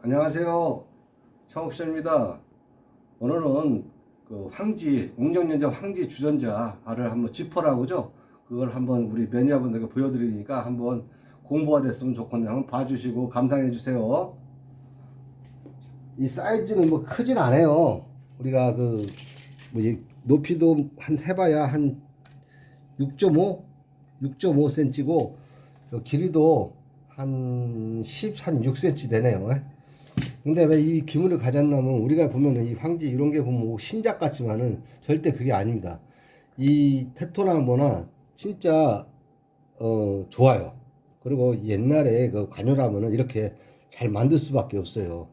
안녕하세요. 청옥션입니다. 오늘은 그 황지, 웅정연자 황지 주전자를 한번 짚어라고죠. 그걸 한번 우리 매니아분들께 보여드리니까 한번 공부가 됐으면 좋겠네요. 한번 봐주시고 감상해 주세요. 이 사이즈는 뭐 크진 않아요. 우리가 그 뭐지 높이도 한 해봐야 한 6.5, 6.5cm고 길이도 한 10, 한 6cm 되네요. 근데 왜 이 기물을 가졌냐면 우리가 보면은 이 황지 이런 게 보면 뭐 신작 같지만은 절대 그게 아닙니다. 이 테토나무나 진짜 어 좋아요. 그리고 옛날에 그 관여라면은 이렇게 잘 만들 수밖에 없어요.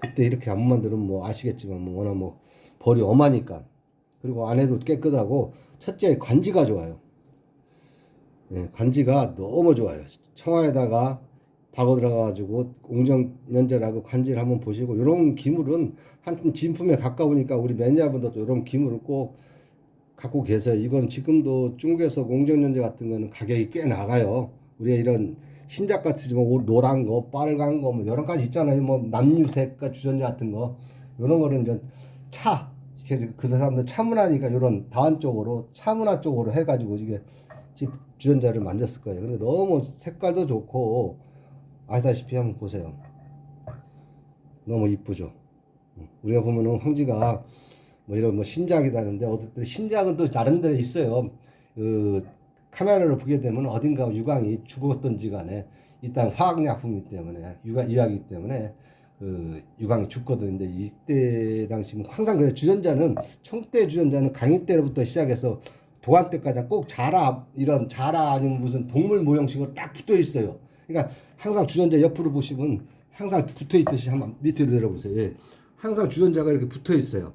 그때 이렇게 안 만들면 뭐 아시겠지만 뭐 워낙 뭐 벌이 엄하니까 그리고 안에도 깨끗하고 첫째 관지가 좋아요. 예, 관지가 너무 좋아요. 청아에다가 박어 들어가가지고 옹정연자라고 관지를 한번 보시고 이런 기물은 한 진품에 가까우니까 우리 매니아분들도 이런 기물을 꼭 갖고 계세요. 이건 지금도 중국에서 옹정연자 같은 거는 가격이 꽤 나가요. 우리가 이런 신작 같지만 옷 노란 거, 빨간 거, 뭐 여러 가지 있잖아요. 뭐 남유색과 주전자 같은 거 이런 거는 이제 차 그래서 그 사람들 차문화니까 이런 다원 쪽으로 차문화 쪽으로 해가지고 이게 집 주전자를 만졌을 거예요. 근데 너무 색깔도 좋고 아시다시피 한번 보세요. 너무 이쁘죠. 우리가 보면은 황지가 뭐 이런 뭐 신작이다는데 어쨌든 신작은 또 나름대로 있어요. 그 카메라를 보게 되면 어딘가 유광이 죽었던지 간에 일단 화학약품이기 때문에 유가 유약이기 때문에 그 유광이 죽거든. 근데 이때 당시 뭐 항상 그 주전자는 청대 주전자는 강의 때부터 시작해서 도안 때까지 꼭 자라 이런 자라 아니면 무슨 동물 모형식으로 딱 붙어 있어요. 그러니까 항상 주전자 옆으로 보시면 항상 붙어 있듯이 한번 밑으로 내려보세요. 예. 항상 주전자가 이렇게 붙어 있어요.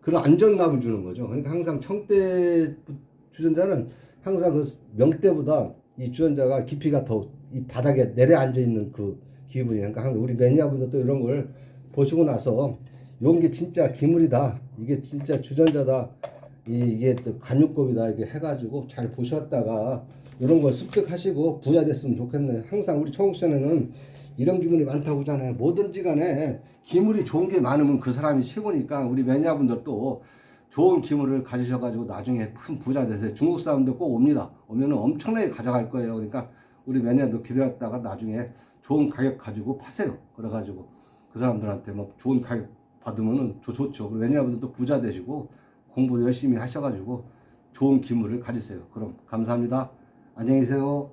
그런 안정감을 주는 거죠. 그러니까 항상 청대 주전자는 항상 그 명대보다 이 주전자가 깊이가 더 이 바닥에 내려앉아 있는 그 기분이 그러니까 우리 매니아분들도 이런 걸 보시고 나서 이런 게 진짜 기물이다. 이게 진짜 주전자다. 이, 이게 또 간육급이다. 이렇게 해가지고 잘 보셨다가 이런 걸 습득하시고 부자 됐으면 좋겠네요. 항상 우리 청옥선에는 이런 기물이 많다고 하잖아요. 뭐든지 간에 기물이 좋은 게 많으면 그 사람이 최고니까 우리 매니아분들도 좋은 기물을 가지셔가지고 나중에 큰 부자 되세요. 중국 사람들 꼭 옵니다. 오면은 엄청나게 가져갈 거예요. 그러니까 우리 매니아도 기다렸다가 나중에 좋은 가격 가지고 파세요. 그래가지고 그 사람들한테 뭐 좋은 가격 받으면은 좋, 좋죠. 매니아분들도 부자 되시고 공부 열심히 하셔가지고 좋은 기물을 가지세요. 그럼 감사합니다. 안녕히 계세요.